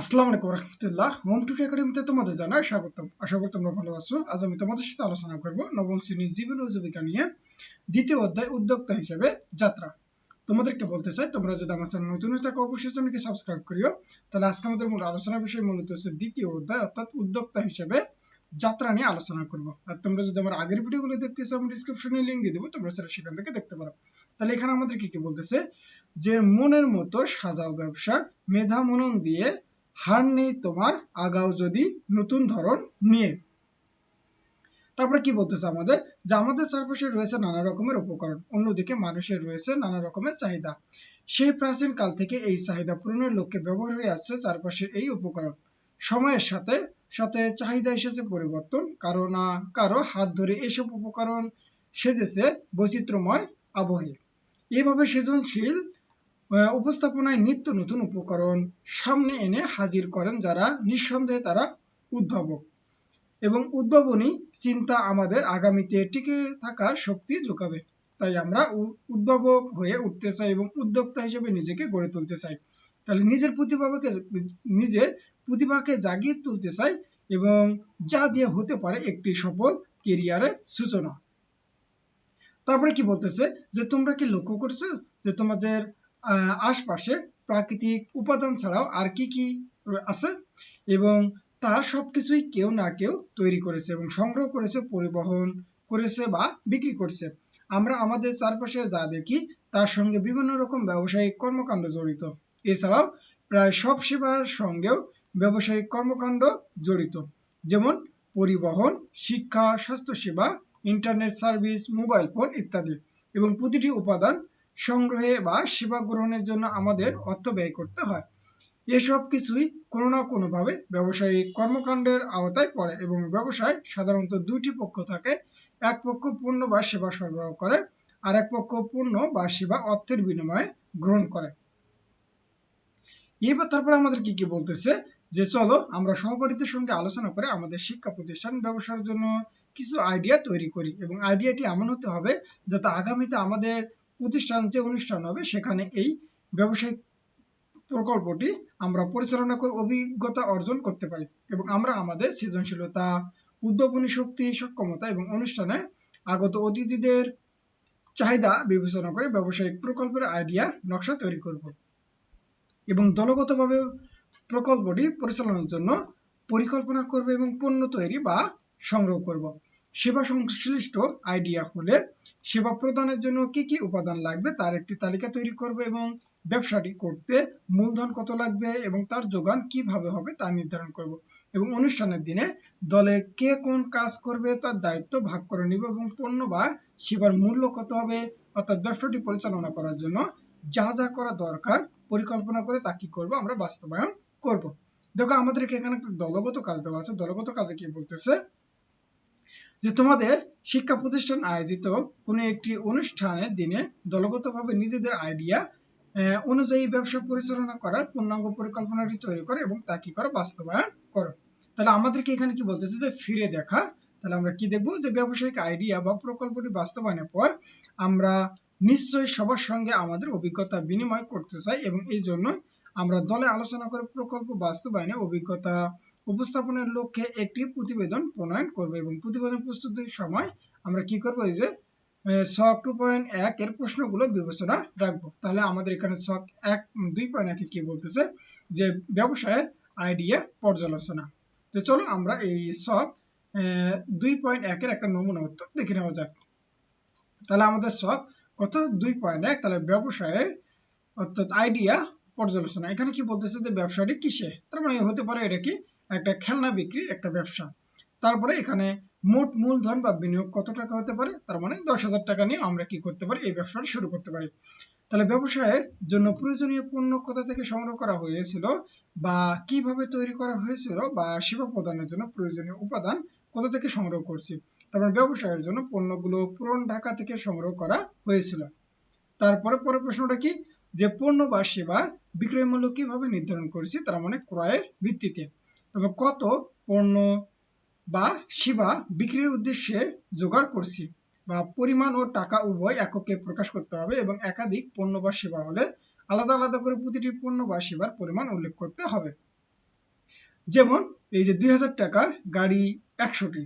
আসসালামু আলাইকুম রহমতুল্লাহ। হোম টুটি একাডেমিতে তোমাদের জানাই স্বাগতম। আশা করি তোমরা ভালো আছো। আজ আমি তোমাদের সাথে আলোচনা করব নবম শ্রেণির জীবন ও জীবিকা নিয়ে দ্বিতীয় অধ্যায় উদ্যোক্তা হিসেবে যাত্রা। তোমাদেরকে বলতে চাই, তোমরা যদি আমার চ্যানেল নতুন থাকো, অবশ্যই চ্যানেলকে সাবস্ক্রাইব করিও। তাহলে আজকে আমাদের মূল আলোচনার বিষয় মূলত হচ্ছে দ্বিতীয় অধ্যায়, অর্থাৎ উদ্যোক্তা হিসেবে যাত্রা নিয়ে আলোচনা করব। আর তোমরা যদি আমার আগের ভিডিওগুলো দেখতে চাও, আমি ডিসক্রিপশনে লিংক দিয়ে দেবো, তোমরা সেটা সেখান থেকে দেখতে পারো। তাহলে এখানে আমাদের কি কি বলতেছে? যে মনের মতো সাজাও ব্যবসা, মেধা মনন দিয়ে হার নেই তোমার আগাও যদি নতুন ধরন নিয়ে। তারপরে কি বলতেছে আমাদের? যে আমাদের চারপাশে রয়েছে নানা রকমের উপকরণ, অন্যদিকে মানুষের রয়েছে নানা রকমের চাহিদা। সেই প্রাচীন কাল থেকে এই চাহিদা পূরণের লক্ষ্যে ব্যবহার হয়ে আসছে চারপাশের এই উপকরণ। সময়ের সাথে সাথে চাহিদা এসেছে পরিবর্তন, কারও না কারও হাত ধরে এসব উপকরণ সেজেছে বৈচিত্র্যময় আবহে। এইভাবে সৃজনশীল উপস্থাপনায় নিত্য নতুন উপকরণ সামনে এনে হাজির করেন যারা নিঃসন্দেহে তারা উদ্ভাবক। এবং উদ্ভাবনী চিন্তা আমাদের আগামীতে টিকে থাকার শক্তি যোগাবে। তাই আমরা উদ্ভাবক হয়ে উঠতে চাই এবং উদ্যোক্তা হিসেবে নিজেকে গড়ে তুলতে চাই। তাহলে নিজের প্রতিভাকে নিজের প্রতিভাকে জাগিয়ে তুলতে চাই এবং যা দিয়ে হতে পারে একটি সফল কেরিয়ারের সূচনা। তারপরে কি বলতেছে? যে তোমরা কি লক্ষ্য করছ? যে তোমাদের আশপাশে প্রাকৃতিক উপাদান ছাড়াও আর কি কি আছে এবং তার সবকিছুই কেউ না কেউ তৈরি করেছে এবং সংগ্রহ করেছে, পরিবহন করেছে বা বিক্রি করছে। আমরা আমাদের চারপাশে যা দেখি, তার সঙ্গে বিভিন্ন রকম ব্যবসায়িক কর্মকাণ্ড জড়িত। এছাড়াও প্রায় সব সেবার সঙ্গেও ব্যবসায়িক কর্মকাণ্ড জড়িত। যেমন পরিবহন, শিক্ষা, স্বাস্থ্যসেবা, ইন্টারনেট সার্ভিস, মোবাইল ফোন ইত্যাদি এবং প্রতিটি উপাদান সংগ্রহে বা সেবা গ্রহণের জন্য আমাদের অর্থ ব্যয় করতে হয়। এসব কিছুই কোনো না কোনোভাবে ব্যবসায়িক কর্মকাণ্ডের আওতায় পড়ে এবং ব্যবসায় সাধারণত দুটি পক্ষ থাকে এক পক্ষ পণ্য বা সেবা সরবরাহ করে আর এক পক্ষ পণ্য বা সেবা অর্থের বিনিময়ে গ্রহণ করে। এবার তারপরে আমাদের কি কি বলতেছে? যে চলো আমরা সহপাঠীদের সঙ্গে আলোচনা করে আমাদের শিক্ষা প্রতিষ্ঠান ব্যবসার জন্য কিছু আইডিয়া তৈরি করি এবং আইডিয়াটি এমন হতে হবে যাতে আগামীতে আমাদের প্রতিষ্ঠান যে অনুষ্ঠান হবে, সেখানে এই ব্যবসায়িক প্রকল্পটি আমরা পরিচালনা করে, অভিজ্ঞতা অর্জন করতে পারি এবং আমরা আমাদের সৃজনশীলতা, উদ্ভাবনী শক্তি, সক্ষমতা এবং অনুষ্ঠানে আগত অতিথিদের চাহিদা বিবেচনা করে ব্যবসায়িক প্রকল্পের আইডিয়া নকশা তৈরি করব এবং দলগতভাবে প্রকল্পটি পরিচালনার জন্য পরিকল্পনা করবে এবং পণ্য তৈরি বা সংগ্রহ করব। সেবা সংশ্লিষ্ট আইডিয়া হলে সেবা প্রদানের জন্য কি কি উপাদান লাগবে তার একটি তালিকা তৈরি করবে এবং ব্যবসাটি করতে মূলধন কত লাগবে এবং তার যোগান কীভাবে হবে তা নির্ধারণ করব এবং অনুষ্ঠানের দিনে দলে কে কোন কাজ করবে তার দায়িত্ব ভাগ করে নিব এবং পণ্য বা সেবার মূল্য কত হবে অর্থাৎ ব্যবসাটি পরিচালনা করার জন্য যা যা করা দরকার পরিকল্পনা করে তা কি করব আমরা বাস্তবায়ন করব। দেখো আমাদেরকে এখানে একটা দলগত কাজ দেওয়া আছে। দলগত কাজে কি বলতেছে? যে তোমাদের শিক্ষা প্রতিষ্ঠান আয়োজিত কোনো একটি অনুষ্ঠানের দিনে দলগতভাবে নিজেদের আইডিয়া অনুযায়ী ব্যবসা পরিচালনা করার পূর্ণাঙ্গ পরিকল্পনাটি তৈরি করে এবং তা কি করো বাস্তবায়ন করো। তাহলে আমাদেরকে এখানে কি বলতেছে যে ফিরে দেখা। তাহলে আমরা কি দেখব? যে ব্যবসায়িক আইডিয়া বা প্রকল্পটি বাস্তবায়নের পর আমরা নিশ্চয়ই সবার সঙ্গে আমাদের অভিজ্ঞতা বিনিময় করতে চাই এবং এই জন্য আমরা দলে আলোচনা করে প্রকল্প বাস্তবায়নে অভিজ্ঞতা উপস্থাপনের লক্ষ্যে একটি প্রতিবেদন প্রণয়ন করব এবং প্রতিবেদন প্রস্তুতির সময় আমরা কি করব? যে শক টু পয়েন্ট এক এর প্রশ্নগুলো বিবেচনা রাখব। তাহলে আমাদের এখানে শক এক দুই পয়েন্ট একে কি বলতেছে? যে ব্যবসায়ের আইডিয়া পর্যালোচনা। তো চলো আমরা এই শক দুই পয়েন্ট একের একটা নমুনা উত্তর দেখে নেওয়া যাক। তাহলে আমাদের শক কত? দুই পয়েন্ট এক। তাহলে ব্যবসায়ের অর্থাৎ আইডিয়া পর্যালোচনা। এখানে কি বলতেছে যে ব্যবসাটি কিসে? তার মানে হতে পারে এটা কি? একটা খেলনা বিক্রি একটা ব্যবসা। তারপরে এখানে মোট মূলধন বা বিনিয়োগ কত টাকা হতে পারে? তার মানে দশ হাজার টাকা নিয়ে আমরা কি করতে পারি? এই ব্যবসাটা শুরু করতে পারি। তাহলে ব্যবসায়ের জন্য প্রয়োজনীয় পণ্য কোথা থেকে সংগ্রহ করা হয়েছিল বা কীভাবে তৈরি করা হয়েছিল বা সেবা প্রদানের জন্য প্রয়োজনীয় উপাদান কোথা থেকে সংগ্রহ করছি? তারপর ব্যবসায়ের জন্য পণ্যগুলো পুরন ঢাকা থেকে সংগ্রহ করা হয়েছিল। তারপরে পরের প্রশ্নটা কি? যে পণ্য বা সেবার বিক্রয় মূল্য কীভাবে নির্ধারণ করেছি? তার মানে ক্রয়ের ভিত্তিতে। এবং কত পণ্য বা সেবা বিক্রির উদ্দেশ্যে জোগাড় করছি বা পরিমাণ ও টাকা উভয় এককে প্রকাশ করতে হবে এবং একাধিক পণ্য বা সেবা হলে আলাদা আলাদা করে প্রতিটি পণ্য বা সেবার পরিমাণ উল্লেখ করতে হবে। যেমন এই যে দুই হাজার টাকার গাড়ি একশোটি,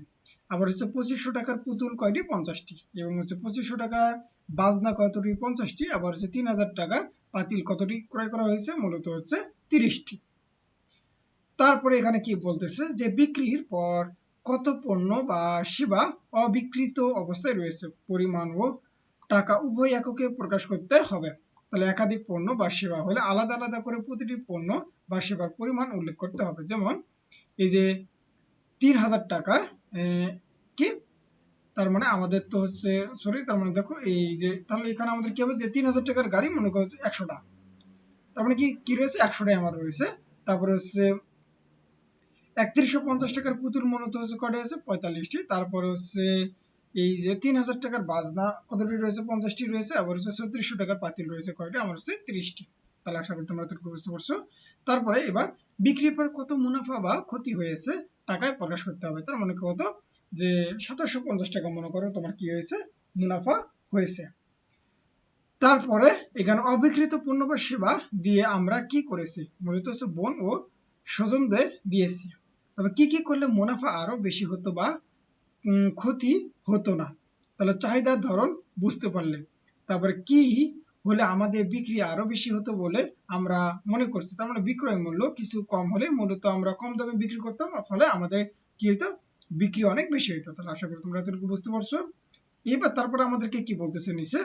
আবার হচ্ছে পঁচিশশো টাকার পুতুল কয়টি? পঞ্চাশটি। এবং হচ্ছে পঁচিশশো টাকার বাজনা কতটি? পঞ্চাশটি। আবার হচ্ছে তিন হাজার টাকার পাতিল কতটি ক্রয় করা হয়েছে? মূলত হচ্ছে তিরিশটি। তারপরে এখানে কি বলতেছে? যে বিক্রির পর কত পণ্য বা সেবা অবিকৃত অবস্থায় রয়েছে, পরিমাণ ও টাকা উভয় এককে প্রকাশ করতে হবে। তাহলে একাধিক পণ্য বা সেবা হলে আলাদা আলাদা করে প্রতিটি পণ্য বা সেবার পরিমাণ উল্লেখ করতে হবে। যেমন এই যে তিন হাজার টাকার কি? তার মানে আমাদের তো হচ্ছে সরি তার মানে দেখো এই যে, তাহলে এখানে আমাদের কি হবে? যে তিন হাজার টাকার গাড়ি মনে করো একশোটা। তার মানে কি কি রয়েছে? একশোটাই আমার রয়েছে। তারপরে হচ্ছে একত্রিশশো পঞ্চাশ টাকার পুতুল তারপরে হচ্ছে এই যে তিন হাজার টাকার বাজনা কতটি রয়েছে রয়েছে, আবার হচ্ছে ছত্রিশশো টাকার পাতিল রয়েছে আমার হচ্ছে তাহলে আশা করি তোমরা বুঝতে পারছ। তারপরে এবার বিক্রির পর কত মুনাফা বা ক্ষতি হয়েছে টাকায় প্রকাশ করতে হবে। তার মানে কত? যে সাতাশশো পঞ্চাশ টাকা মনে করো তোমার কি হয়েছে? মুনাফা হয়েছে। তারপরে এখানে অবিকৃত পণ্য বা সেবা দিয়ে আমরা কি করেছি? মূলত হচ্ছে বোন ও স্বজনদের দিয়েছি। তবে কি কি করলে মুনাফা আরও বেশি হতো বা ক্ষতি হতো না? তাহলে চাহিদার ধরন বুঝতে পারলে। তারপরে কি হলে আমাদের বিক্রি আরও বেশি হতো বলে আমরা মনে করছি? তার মানে বিক্রয় মূল্য কিছু কম হলে মূলত আমরা কম দামে বিক্রি করতাম ফলে আমাদের কি হতো বিক্রি অনেক বেশি হইতো। তাহলে আশা করি তোমরা এতটুকু বুঝতে পারছ। এবার তারপরে আমাদেরকে কি বলতেছে নিচে?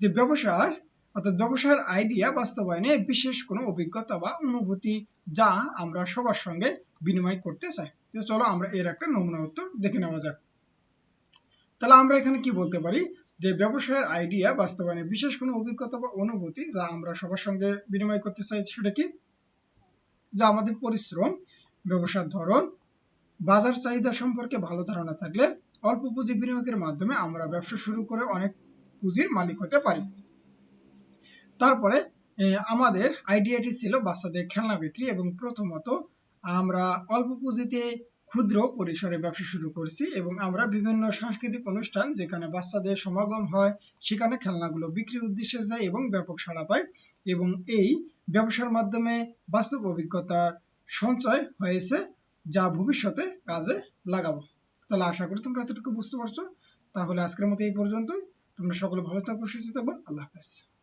যে ব্যবসার, অর্থাৎ ব্যবসার আইডিয়া বাস্তবায়নে বিশেষ কোনো অভিজ্ঞতা বা অনুভূতি যা আমরা সবার সঙ্গে বিনিময় করতে চাই তো চলো আমরা এর একটা নমুনা উত্তর দেখে নেওয়া যাক। তাহলে আমরা এখানে কি বলতে পারি? যে ব্যবসায়ের আইডিয়া বাস্তবায়নে বিশেষ কোনো অভিজ্ঞতা বা অনুভূতি যা আমরা সবার সঙ্গে বিনিময় করতে চাই সেটা কি? যা আমাদের পরিশ্রম, ব্যবসার ধরন, বাজার চাহিদা সম্পর্কে ভালো ধারণা থাকলে অল্প পুঁজি বিনিয়োগের মাধ্যমে আমরা ব্যবসা শুরু করে অনেক পুঁজির মালিক হতে পারি। তারপরে আমাদের আইডিয়াটি ছিল বাচ্চাদের খেলনা বিক্রি এবং প্রথমত আমরা অল্প পুঁজিতে ক্ষুদ্র পরিসরে ব্যবসা শুরু করছি এবং আমরা বিভিন্ন সাংস্কৃতিক অনুষ্ঠান যেখানে বাচ্চাদের সমাগম হয়, সেখানে খেলনাগুলো বিক্রির উদ্দেশ্যে যায় এবং ব্যাপক সাড়া পায় এবং এই ব্যবসার মাধ্যমে বাস্তব অভিজ্ঞতার সঞ্চয় হয়েছে যা ভবিষ্যতে কাজে লাগাবো। তাহলে আশা করি তোমরা এতটুকু বুঝতে পারছ। তাহলে আজকের মতো এই পর্যন্তই। তোমরা সকলে ভালো থাকব সুস্থ থাকব আল্লাহ হাফেজ।